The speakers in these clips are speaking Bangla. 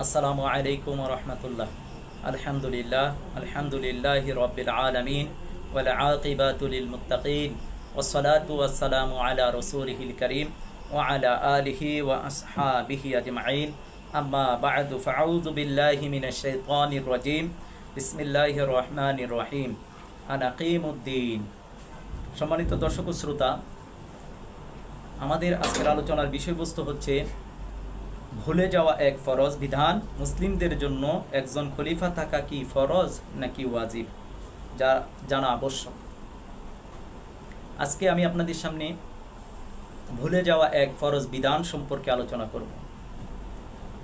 আসসালামু আলাইকুম রহমতুল্লাহ। আলহামদুলিল্লাহ আলহামদুলিল্লাহ রবিল আলমিন ওলাআবাতুল মুতাকিন ওসলাত ওয়াসালাম আলা রসুলহিল করিম ও আলা আলহি ওয়া আসহাবিহি আজমাইন। আম্মা বাদু, ফাউযু রহিম। আনাকিমুদ্দিন সম্মানিত দর্শক শ্রোতা, আমাদের আজকের আলোচনার বিষয়বস্তু হচ্ছে ভুলে যাওয়া এক ফরজ বিধান। মুসলিমদের জন্য একজন খলিফা থাকা কি ফরজ নাকি ওয়াজিব? যা জানা আবশ্যক। আজকে আমি আপনাদের সামনে ভুলে যাওয়া এক ফরজ বিধান সম্পর্কে আলোচনা করব।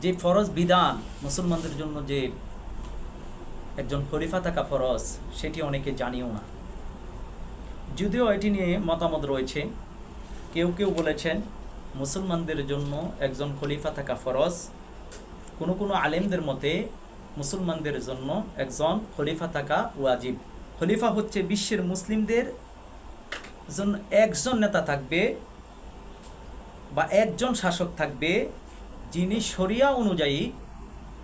যে ফরজ বিধান মুসলমানদের জন্য যে একজন খলিফা থাকা ফরজ, সেটি অনেকে জানিও না। যদিও এটি নিয়ে মতামত রয়েছে, কেউ কেউ বলেছেন মুসলমানদের জন্য একজন খলিফা থাকা ফরজ। কোনো কোনো আলেমদের মতে মুসলমানদের জন্য একজন খলিফা থাকা ওয়াজিব। খলিফা হচ্ছে বিশ্বের মুসলিমদের জন্য একজন নেতা থাকবে বা একজন শাসক থাকবে যিনি শরিয়া অনুযায়ী,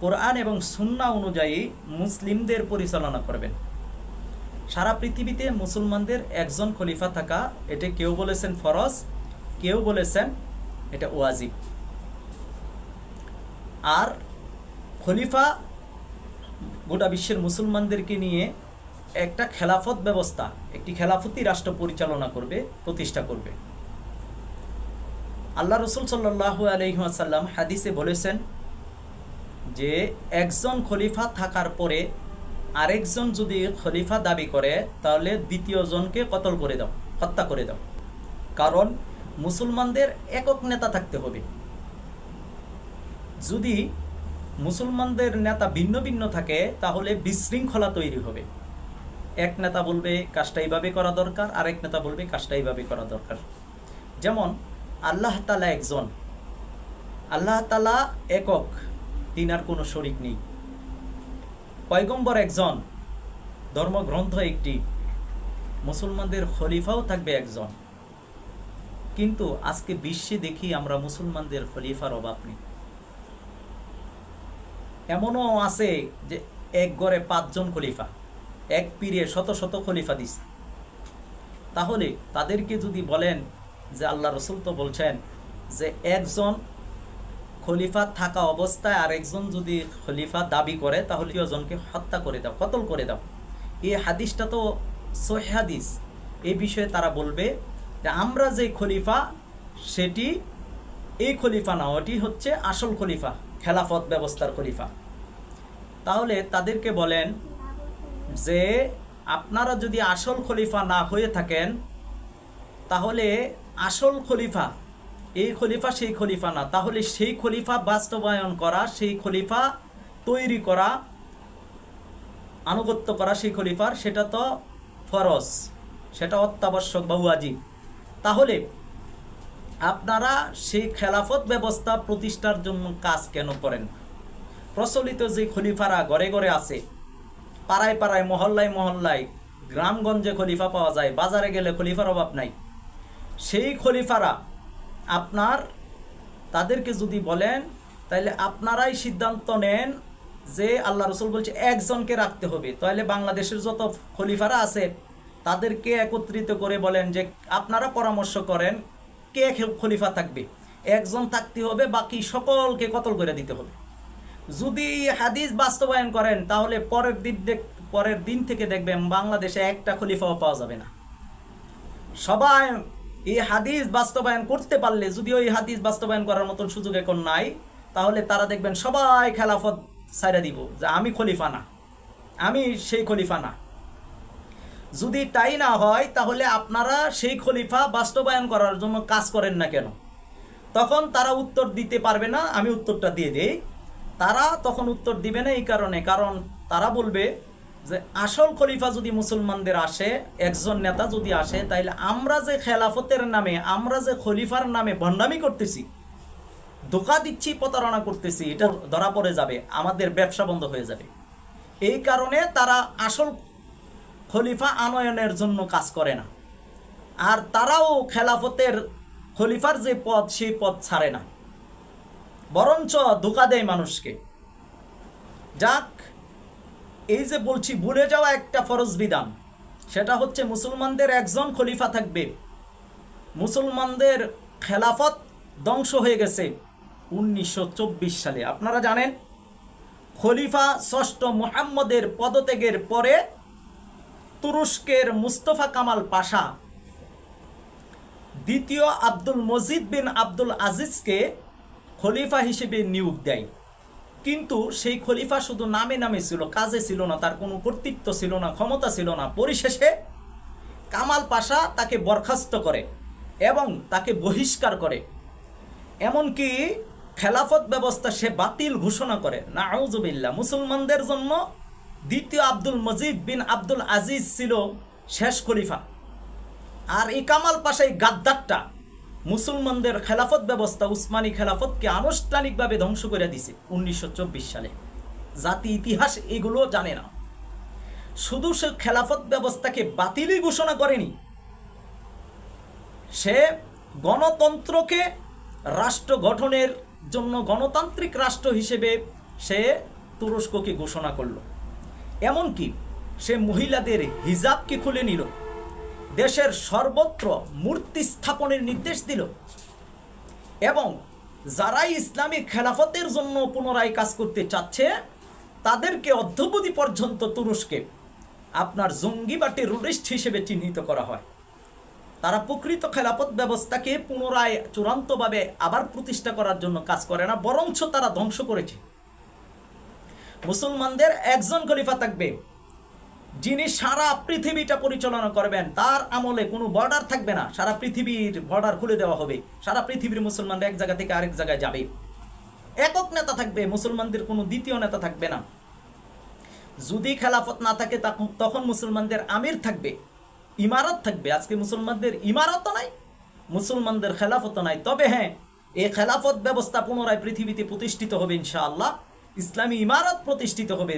কোরআন এবং সুন্না অনুযায়ী মুসলিমদের পরিচালনা করবেন। সারা পৃথিবীতে মুসলমানদের একজন খলিফা থাকা, এটা কেউ বলেছেন ফরজ, কেউ বলেছেন এটা ওয়াজিব। আর খলিফা গোটা বিশ্বের মুসলমানদেরকে নিয়ে একটা খেলাফত ব্যবস্থা, একটি খেলাফতি রাষ্ট্র পরিচালনা করবে, প্রতিষ্ঠা করবে। আল্লাহ রসুল সাল্লাহ আলহিহাসাল্লাম হাদিসে বলেছেন যে, একজন খলিফা থাকার পরে আরেকজন যদি খলিফা দাবি করে, তাহলে দ্বিতীয় জনকে কতল করে দাও, হত্যা করে দাও। কারণ মুসলমানদের একক নেতা থাকতে হবে। যদি মুসলমানদের নেতা ভিন্ন ভিন্ন থাকে, তাহলে বিশৃঙ্খলা তৈরি হবে। এক নেতা বলবে, কাজটা এইভাবে করা দরকার। আরেক নেতা বলবে, কাজটা এইভাবে করা দরকার। যেমন, আল্লাহ তালা একজন। আল্লাহ তালা একক তিনার কোনো শরিক নেই। পয়গম্বর একজন, ধর্মগ্রন্থ একটি। মুসলমানদের খলিফাও থাকবে একজন। কিন্তু আজকে বিশ্বে দেখি আমরা মুসলমানদের খলিফার অভাব নেই। এমনও আছে যে এক গড়ে পাঁচজন খলিফা, এক পীরে শত শত খলিফা দিছে। তাহলে তাদেরকে যদি বলেন যে আল্লাহ রসুল তো বলছেন যে একজন খলিফা থাকা অবস্থায় আর একজন যদি খলিফা দাবি করে, তাহলে জনকে হত্যা করে দাও, কতল করে দাও। এই হাদিসটা তো সহি হাদিস। এই বিষয়ে তারা বলবে আমরা যে খলিফা, সেটি এই খলিফা না, ওটি হচ্ছে আসল খলিফা, খেলাফত ব্যবস্থার খলিফা। তাহলে তাদেরকে বলেন যে, আপনারা যদি আসল খলিফা না হয়ে থাকেন, তাহলে আসল খলিফা, এই খলিফা, সেই খলিফা না। তাহলে সেই খলিফা বাস্তবায়ন করা, সেই খলিফা তৈরি করা, আনুগত্য করা সেই খলিফার, সেটা তো ফরজ, সেটা অত্যাবশ্যক বা ওয়াজিব। তাহলে আপনারা সেই খেলাফত ব্যবস্থা প্রতিষ্ঠার জন্য কাজ কেন করেন? প্রচলিত যে খলিফারা ঘরে ঘরে আছে, পাড়ায় পাড়ায়, মহল্লায় মহল্লায়, গ্রামগঞ্জে খলিফা পাওয়া যায়, বাজারে গেলে খলিফার অভাব নাই। সেই খলিফারা আপনার, তাদেরকে যদি বলেন তাহলে আপনারাই সিদ্ধান্ত নেন যে আল্লাহ রসুল বলছে, একজনকে রাখতে হবে। তাহলে বাংলাদেশের যত খলিফারা আছে তাদেরকে একত্রিত করে বলেন যে আপনারা পরামর্শ করেন কে খলিফা থাকবে। একজন থাকতে হবে, বাকি সকলকে কতল করে দিতে হবে। যদি হাদিস বাস্তবায়ন করেন, তাহলে পরের দিন পরের দিন থেকে দেখবেন বাংলাদেশে একটা খলিফাও পাওয়া যাবে না। সবাই এই হাদিস বাস্তবায়ন করতে পারলে, যদি ওই হাদিস বাস্তবায়ন করার মতন সুযোগ এখন নাই, তাহলে তারা দেখবেন সবাই খেলাফত সাইরা দিব যে আমি খলিফা না। আমি সেই খলিফা না। যদি তাই না হয়, তাহলে আপনারা সেই খলিফা বাস্তবায়ন করার জন্য কাজ করেন না কেন? তখন তারা উত্তর দিতে পারবে না, আমি উত্তরটা দিয়ে দেই। তারা তখন উত্তর দিবে না এই কারণে, কারণ তারা বলবে যে, আসল খলিফা যদি মুসলমানদের আসে, একজন নেতা যদি আসে, তাইলে আমরা যে খেলাফতের নামে, আমরা যে খলিফার নামে ভণ্ডামি করতেছি, ধোকা দিচ্ছি, প্রতারণা করতেছি, এটা ধরা পড়ে যাবে, আমাদের ব্যবসা বন্ধ হয়ে যাবে। এই কারণে তারা আসল খলিফা আনয়নের জন্য কাজ করে না। আর তারাও খেলাফতের খলিফার যে পদ, সেই পদ ছাড়ে না। বরঞ্চ ধোকা দেয় মানুষকে। যাক, এই যে বলছি, ভুলে যাওয়া একটা ফরজ বিধান। সেটা হচ্ছে মুসলমানদের একজন খলিফা থাকবে। মুসলমানদের খেলাফত ধ্বংস হয়ে গেছে উনিশশো চব্বিশ সালে। আপনারা জানেন, খলিফা ষষ্ঠ মোহাম্মদের পদত্যাগের পরে তুরস্কের মুস্তফা কামাল পাশা। দ্বিতীয় আব্দুল মজিদ বিন আব্দুল আজিজকে খলিফা হিসেবে নিয়োগ দেয়। কিন্তু সেই খলিফা শুধু নামে নামে ছিল, কাজে ছিল না, তার কোনো কর্তৃত্ব ছিল না, ক্ষমতা ছিল না। পরিশেষে কামাল পাশা তাকে বরখাস্ত করে এবং তাকে বহিষ্কার করে। এমনকি খেলাফত ব্যবস্থা সে বাতিল ঘোষণা করে না মুসলমানদের জন্য দ্বিতীয় আব্দুল মজিদ বিন আব্দুল আজিজ ছিল শেষ খলিফা। আর এই কামাল পাশা এই গাদ্দারটা মুসলমানদের খেলাফত ব্যবস্থা, উসমানী খেলাফতকে আনুষ্ঠানিকভাবে ধ্বংস করে দিছে উনিশশো চব্বিশ সালে। জাতি ইতিহাস এগুলো জানে না। শুধু সে খেলাফত ব্যবস্থাকে বাতিলই ঘোষণা করেনি, সে গণতন্ত্রকে রাষ্ট্র গঠনের জন্য গণতান্ত্রিক রাষ্ট্র হিসেবে সে তুরস্ককে ঘোষণা করল। এমনকি সে মহিলাদের হিজাবকে খুলে নিল। দেশের সর্বত্র মূর্তি স্থাপনের নির্দেশ দিল। এবং যারাই ইসলামী খেলাফতের জন্য পুনরায় কাজ করতে চাচ্ছে, তাদেরকে অধ্যবধি পর্যন্ত তুরস্কে আপনার জঙ্গি বা টেরোরিস্ট হিসেবে চিহ্নিত করা হয়। তারা প্রকৃত খেলাফত ব্যবস্থাকে পুনরায় চূড়ান্তভাবে আবার প্রতিষ্ঠা করার জন্য কাজ করে না, বরঞ্চ তারা ধ্বংস করেছে। মুসলমানদের একজন খলিফা থাকবে, যিনি সারা পৃথিবীটা পরিচালনা করবেন। তার আমলে কোনো বর্ডার থাকবে না। সারা পৃথিবীর বর্ডার খুলে দেওয়া হবে। সারা পৃথিবীর মুসলমানরা এক জায়গা থেকে আরেক জায়গায় যাবে। একক নেতা থাকবে, মুসলমানদের কোনো দ্বিতীয় নেতা থাকবে না। যদি খেলাফত না থাকে তখন- মুসলমানদের আমির থাকবে, ইমারত থাকবে। আজকে মুসলমানদের ইমারতও নাই, মুসলমানদের খেলাফত নাই। তবে হ্যাঁ এই খেলাফত ব্যবস্থা পুনরায় পৃথিবীতে প্রতিষ্ঠিত হবে ইনশাআল্লাহ। ইসলামী ইমারত প্রতিষ্ঠিত হবে।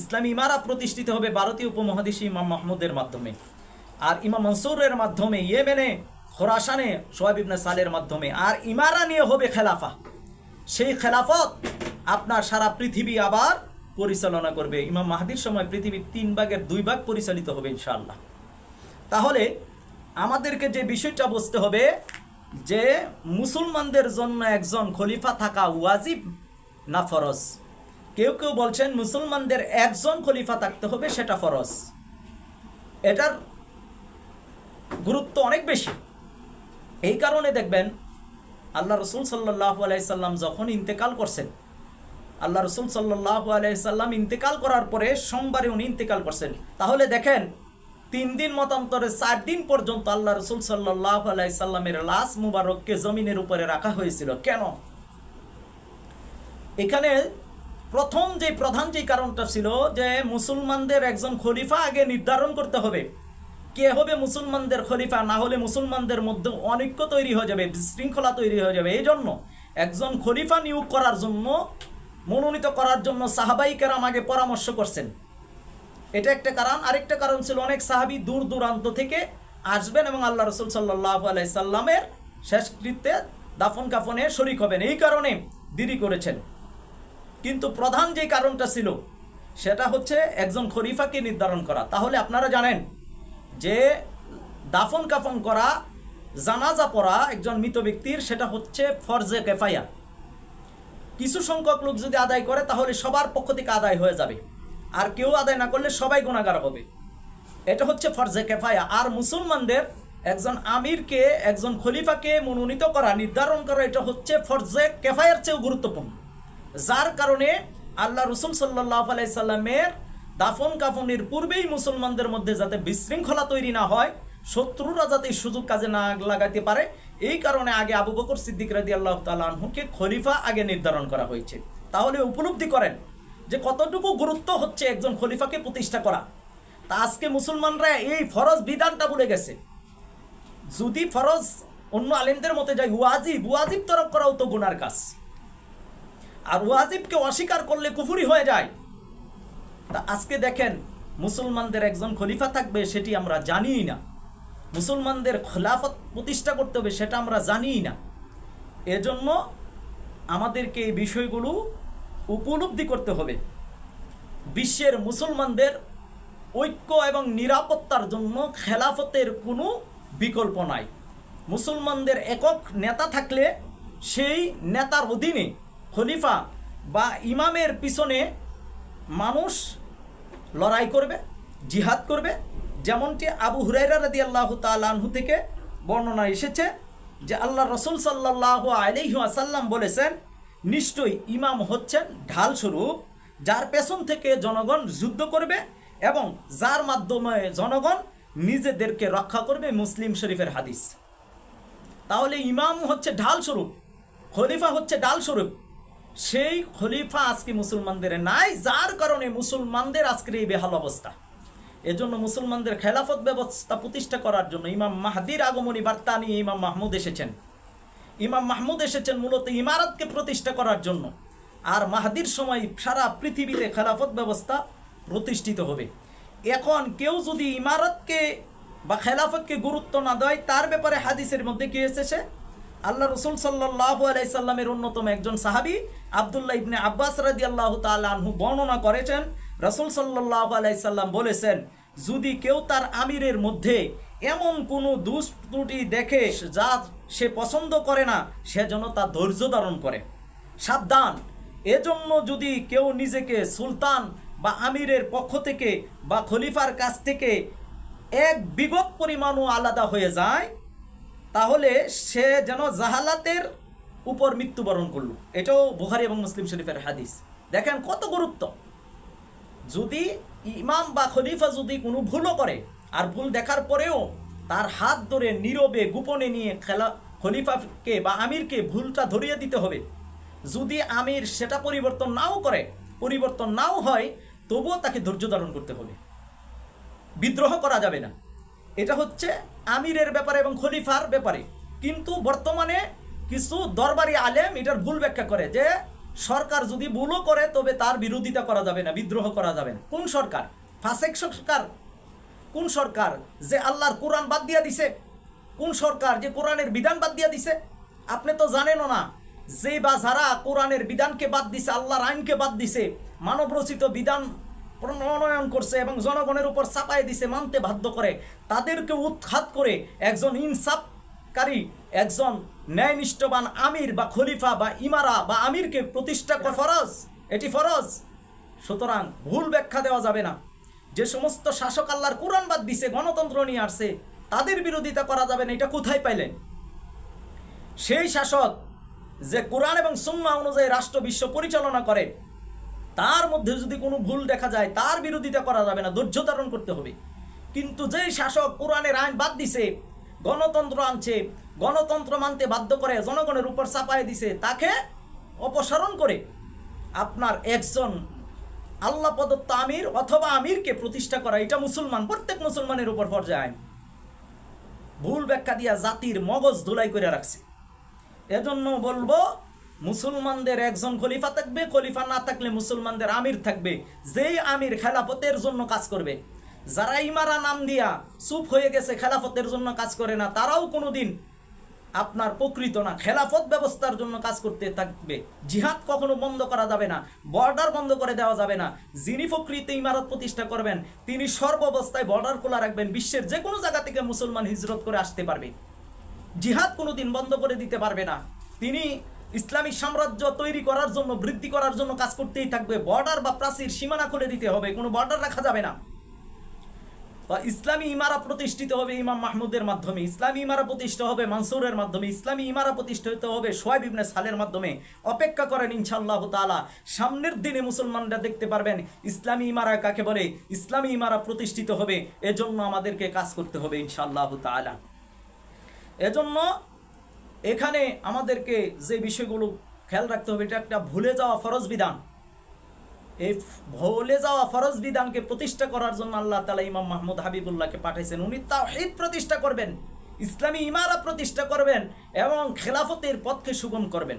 ইসলামী ইমারত প্রতিষ্ঠিত হবে ভারতীয় উপমহাদেশে ইমাম মাহমুদের মাধ্যমে। আর ইমাম মনসুরের মাধ্যমে ইয়েমেনে, খোরাসানে ইবনে সালের মাধ্যমে। আর ইমারা নিয়ে হবে খেলাফা। সেই খেলাফত আপনার সারা পৃথিবী আবার পরিচালনা করবে। ইমাম মাহাদির সময় পৃথিবীর তিন ভাগের দুই ভাগ পরিচালিত হবে ইনশাআল্লাহ। তাহলে আমাদেরকে যে বিষয়টা বুঝতে হবে, যে মুসলমানদের জন্য একজন খলিফা থাকা ওয়াজিব না ফরজ? কেউ কেউ বলছেন মুসলমানদের একজন খলিফা থাকতে হবে, সেটা ফরজ। এটার গুরুত্ব অনেক বেশি। এই কারণে দেখবেন, আল্লাহ রসুল সাল্লাহ আলাইসাল্লাম যখন ইন্তেকাল করছেন, আল্লাহ রসুল সাল্লাহ আলাইসাল্লাম ইন্তেকাল করার পরে সোমবারে উনি ইন্তেকাল করছেন। তাহলে দেখেন, তিন দিন মতান্তরে চার দিন পর্যন্ত আল্লাহ রসুল সাল্লাহ আলাইসাল্লামের লাশ মুবারককে জমিনের উপরে রাখা হয়েছিল। কেন? এখানে প্রথম যে প্রধান যে কারণটা ছিল যে মুসলমানদের একজন খলিফা আগে নির্ধারণ করতে হবে। কে হবে মুসলমানদের খলিফা? না হলে মুসলমানদের মধ্যে অনৈক্য তৈরি হয়ে যাবে, বিশৃঙ্খলা তৈরি হয়ে যাবে। এই জন্য একজন খলিফা নিয়োগ করার জন্য, মনোনীত করার জন্য সাহাবাই কেরাম আগে পরামর্শ করছেন। এটা একটা কারণ। আরেকটা কারণ ছিল, অনেক সাহাবি দূর দূরান্ত থেকে আসবেন এবং আল্লাহ রসুল সাল্লাহ আলাইসাল্লামের শেষকৃত্যে দাফন কাফনে শরিক হবেন। এই কারণে দেরি করেছেন। কিন্তু প্রধান যে কারণটা ছিল, সেটা হচ্ছে একজন খলিফাকে নির্ধারণ করা। তাহলে আপনারা জানেন যে দাফন কাফন করা, জানাজা পড়া একজন মৃত ব্যক্তির, সেটা হচ্ছে ফরজে কেফায়া। কিছু সংখ্যক লোক যদি আদায় করে, তাহলে সবার পক্ষ থেকে আদায় হয়ে যাবে। আর কেউ আদায় না করলে সবাই গুণাগার হবে। এটা হচ্ছে ফরজে কেফায়া। আর মুসলমানদের একজন আমিরকে, একজন খলিফাকে মনোনীত করা, নির্ধারণ করা, এটা হচ্ছে ফরজে কেফায়ার চেয়েও গুরুত্বপূর্ণ। যার কারণে আল্লাহ রসুল সাল্লাহ আলাইসাল্লামের দাফন কাফনের পূর্বেই মুসলমানদের মধ্যে যাতে বিশৃঙ্খলা তৈরি না হয়, শত্রুরা যাতে সুযোগ কাজে না লাগাতে পারে, এই কারণে আগে আবু বকর সিদ্দিক রাদি আল্লাহ তালহুকে খলিফা আগে নির্ধারণ করা হয়েছে। তাহলে উপলব্ধি করেন যে কতটুকু গুরুত্ব হচ্ছে একজন খলিফাকে প্রতিষ্ঠা করা। তা আজকে মুসলমানরা এই ফরজ বিধানটা ভুলে গেছে। যদি ফরজ অন্য আলেমদের মতে যায়, ওয়াজিব ওয়াজিব তরফ করাও তো গুনার কাজ। আর ওয়াজিবকে অস্বীকার করলে কুফুরি হয়ে যায়। তা আজকে দেখেন, মুসলমানদের একজন খলিফা থাকবে, সেটি আমরা জানিই না। মুসলমানদের খেলাফত প্রতিষ্ঠা করতে হবে, সেটা আমরা জানিই না। এজন্য আমাদেরকে এই বিষয়গুলো উপলব্ধি করতে হবে। বিশ্বের মুসলমানদের ঐক্য এবং নিরাপত্তার জন্য খেলাফতের কোনো বিকল্প নাই। মুসলমানদের একক নেতা থাকলে সেই নেতার অধীনে খলিফা বা ইমামের পিছনে মানুষ লড়াই করবে, জিহাদ করবে, যেমনটি আবু হুরাইরা রাদি আল্লাহ তালাহু থেকে বর্ণনা এসেছে যে আল্লাহ রসুল সাল্লাহ আলহিহাসাল্লাম বলেছেন, নিশ্চয়ই ইমাম হচ্ছেন ঢাল স্বরূপ যার পেছন থেকে জনগণ যুদ্ধ করবে এবং যার মাধ্যমে জনগণ নিজেদেরকে রক্ষা করবে। মুসলিম শরীফের হাদিস। তাহলে ইমাম হচ্ছে ঢাল স্বরূপ খলিফা হচ্ছে ডাল স্বরূপ সেই খলিফা আজকে মুসলমানদের নাই, যার কারণে মুসলমানদের আজকের এই বেহাল অবস্থা। এজন্য মুসলমানদের খেলাফত ব্যবস্থা প্রতিষ্ঠা করার জন্য ইমাম মাহাদির আগমনী বার্তা নিয়ে ইমাম মাহমুদ এসেছেন। ইমাম মাহমুদ এসেছেন মূলত ইমারতকে প্রতিষ্ঠা করার জন্য। আর মাহাদির সময় সারা পৃথিবীতে খেলাফত ব্যবস্থা প্রতিষ্ঠিত হবে। এখন কেউ যদি ইমারতকে বা খেলাফতকে গুরুত্ব না দেয়, তার ব্যাপারে হাদিসের মধ্যে কি এসেছে? আল্লাহ রসুল সাল্লাহ আলাইসাল্লামের অন্যতম একজন সাহাবি আবদুল্লাহ ইবনে আব্বাস রাদি আল্লাহ তালহু বর্ণনা করেছেন, রসুল সাল্লাহ আলাইসাল্লাম বলেছেন, যদি কেউ তার আমিরের মধ্যে এমন কোনো দুষ্ত্রুটি দেখে যা সে পছন্দ করে না, সে যেন তার ধৈর্য ধারণ করে। সাবধান। এজন্য যদি কেউ নিজেকে সুলতান বা আমিরের পক্ষ থেকে বা খলিফার কাছ থেকে এক বিগত পরিমাণও আলাদা হয়ে যায় তাহলে সে যেন জাহালাতের উপর মৃত্যুবরণ করল। এটাও বুখারি এবং মুসলিম শরীফের হাদিস। দেখেন কত গুরুত্ব। যদি ইমাম বা খলিফা যদি কোনো ভুলও করে, আর ভুল দেখার পরেও তার হাত ধরে নীরবে গোপনে নিয়ে খেলা খলিফাকে বা আমিরকে ভুলটা ধরিয়ে দিতে হবে, যদি আমির সেটা পরিবর্তন নাও করে, পরিবর্তন নাও হয়, তবুও তাকে ধৈর্য ধারণ করতে হবে। বিদ্রোহ করা যাবে না। এটা হচ্ছে আমিরের ব্যাপারে এবং খলিফার ব্যাপারে। কিন্তু বর্তমানে কিছু দরবারি আলেম এটার ভুল ব্যাখ্যা করে যে, সরকার যদি ভুলও করে, তবে তার বিরোধিতা করা যাবে না, বিদ্রোহ করা যাবে না। কোন সরকার? ফাসেক সরকার। কোন সরকার যে আল্লাহর কোরআন বাদ দিয়া দিছে? কোন সরকার যে কোরআনের বিধান বাদ দিয়া দিছে? আপনি তো জানেনও না, যে বা যারা কোরআনের বিধানকে বাদ দিছে, আল্লাহর আইনকে বাদ দিছে মানব রচিত বিধান প্রণয়ন করছে এবং জনগণের উপর চাপাই দিছে, মানতে বাধ্য করে। তাদেরকে উৎখাত করে একজন ইনসাফকারী, একজন ন্যায়নিষ্ঠবান আমির বা খলিফা বা ইমারা বা আমিরকে প্রতিষ্ঠা করা ফরজ, এটি ফরজ। সুতরাং ভুল ব্যাখ্যা দেওয়া যাবে না। যে সমস্ত শাসক আল্লাহর কোরআন বাদ দিছে, গণতন্ত্র নিয়ে আসছে, তাদের বিরোধিতা করা যাবে না, এটা কোথায় পাইলেন? সেই শাসক যে কোরআন এবং সুন্না অনুযায়ী রাষ্ট্র বিশ্ব পরিচালনা করে তার মধ্যে যদি কোনো ভুল দেখা যায়, তার বিরোধিতা করা যাবে না ধৈর্য ধারণ করতে হবে। কিন্তু যেই শাসক কোরআনের আইন বাদ দিছে, গণতন্ত্র আনছে, গণতন্ত্র মানতে বাধ্য করে জনগণের উপর চাপায় দিছে, তাকে অপসারণ করে আপনার একজন আল্লাহ প্রদত্ত আমির অথবা আমিরকে প্রতিষ্ঠা করা, এটা মুসলমান, প্রত্যেক মুসলমানের উপর পর্যায়ে আইন। ভুল ব্যাখ্যা দিয়া জাতির মগজ ধুলাই করে রাখছে। এজন্য বলব মুসলমানদের একজন খলিফা থাকবে, খলিফা না থাকলে মুসলমানদের আমির থাকবে। যেই আমির খেলাফতের জন্য কাজ করবে। যারা ইমারা নাম দিয়া চুপ হয়ে গেছে, খেলাফতের জন্য কাজ করে না, তারাও কোনোদিন আপনার প্রকৃত না। খেলাফত ব্যবস্থার জন্য কাজ করতে থাকবে। জিহাদ কখনো বন্ধ করা যাবে না, বর্ডার বন্ধ করে দেওয়া যাবে না। যিনি প্রকৃত ইমারত প্রতিষ্ঠা করবেন, তিনি সর্বাবস্থায় বর্ডার খোলা রাখবেন, বিশ্বের যে কোনো জায়গা থেকে মুসলমান হিজরত করে আসতে পারবে। জিহাদ কোনোদিন বন্ধ করে দিতে পারবে না। তিনি ইসলামী সাম্রাজ্য তৈরি করার জন্য, বৃদ্ধি করার জন্য কাজ করতেই থাকবে। বর্ডার বা প্রাচীর সীমানা খুলে দিতে হবে, কোনো বর্ডার রাখা যাবে না। বা ইসলামী ইমারা প্রতিষ্ঠিত হবে ইমাম মাহমুদের মাধ্যমে, ইসলামী ইমারা প্রতিষ্ঠা হবে মানসুরের মাধ্যমে, ইসলামী ইমারা প্রতিষ্ঠিত হবে সোয়াইব ইবনে সালের মাধ্যমে। অপেক্ষা করেন ইনশাআল্লাহ তাআলা, সামনের দিনে মুসলমানরা দেখতে পারবেন ইসলামী ইমারা কাকে বলে? ইসলামী ইমারা প্রতিষ্ঠিত হবে, এজন্য আমাদেরকে কাজ করতে হবে ইনশাআল্লাহ তাআলা। এজন্য এখানে আমাদেরকে যে বিষয়গুলো খেয়াল রাখতে হবে, এটা একটা ভুলে যাওয়া ফরজ বিধান। এই ভুলে যাওয়া ফরজ বিধানকে প্রতিষ্ঠা করার জন্য আল্লাহ তালা ইমাম মাহমুদ হাবিবুল্লাহকে পাঠাইছেন। উনি তাওহীদ প্রতিষ্ঠা করবেন, ইসলামী ইমারা প্রতিষ্ঠা করবেন এবং খেলাফতের পথকে সুগম করবেন।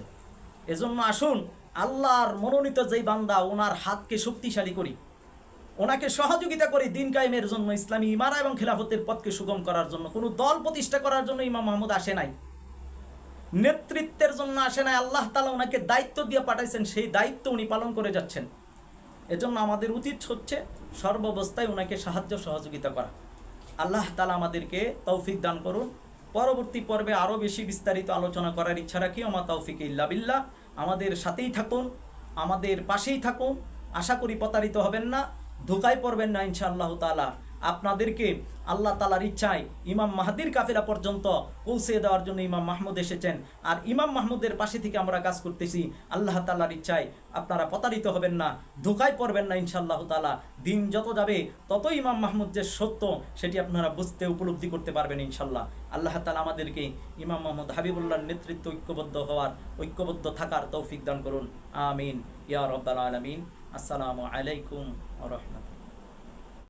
এজন্য আসুন, আল্লাহর মনোনীত যেই বান্দা ওনার হাতকে শক্তিশালী করি। ওনাকে সহযোগিতা করি দিন কায়েমের জন্য, ইসলামী ইমারা এবং খেলাফতের পথকে সুগম করার জন্য। কোনো দল প্রতিষ্ঠা করার জন্য ইমাম মাহমুদ আসে নাই। নেতৃত্বের জন্য আসে না আল্লাহ তালা ওনাকে দায়িত্ব দিয়ে পাঠাইছেন, সেই দায়িত্ব উনি পালন করে যাচ্ছেন। এজন্য আমাদের উচিত হচ্ছে সর্বাবস্থায় ওনাকে সাহায্য সহযোগিতা করা। আল্লাহ তালা আমাদেরকে তৌফিক দান করুন। পরবর্তী পর্বে আরও বেশি বিস্তারিত আলোচনা করার ইচ্ছা রাখি আমার তৌফিক ইল্লা বিল্লাহ। আমাদের সাথেই থাকুন, আমাদের পাশেই থাকুন। আশা করি প্রতারিত হবেন না, ধোকায় পড়বেন না ইনশাআল্লাহ তালা আপনাদেরকে আল্লাহ তালার ইচ্ছায় ইমাম মাহাদির কাফেলা পর্যন্ত পৌঁছে দেওয়ার জন্য ইমাম মাহমুদ এসেছেন। আর ইমাম মাহমুদের পাশে থেকে আমরা কাজ করতেছি আল্লাহ তালার ইচ্ছায়। আপনারা প্রতারিত হবেন না, ধোকায় পড়বেন না ইনশাআল্লাহ তালা দিন যত যাবে, ততই ইমাম মাহমুদ যে সত্য, সেটি আপনারা বুঝতে উপলব্ধি করতে পারবেন ইনশাল্লাহ আল্লাহ তালা আমাদেরকে ইমাম মাহমুদ হাবিবুল্লাহর নেতৃত্ব ঐক্যবদ্ধ হওয়ার, ঐক্যবদ্ধ থাকার তৌফিক দান করুন। আমিন। ইয়া রব্বাল আলমিন। আসসালামু আলাইকুম রহমতুল্লাহ।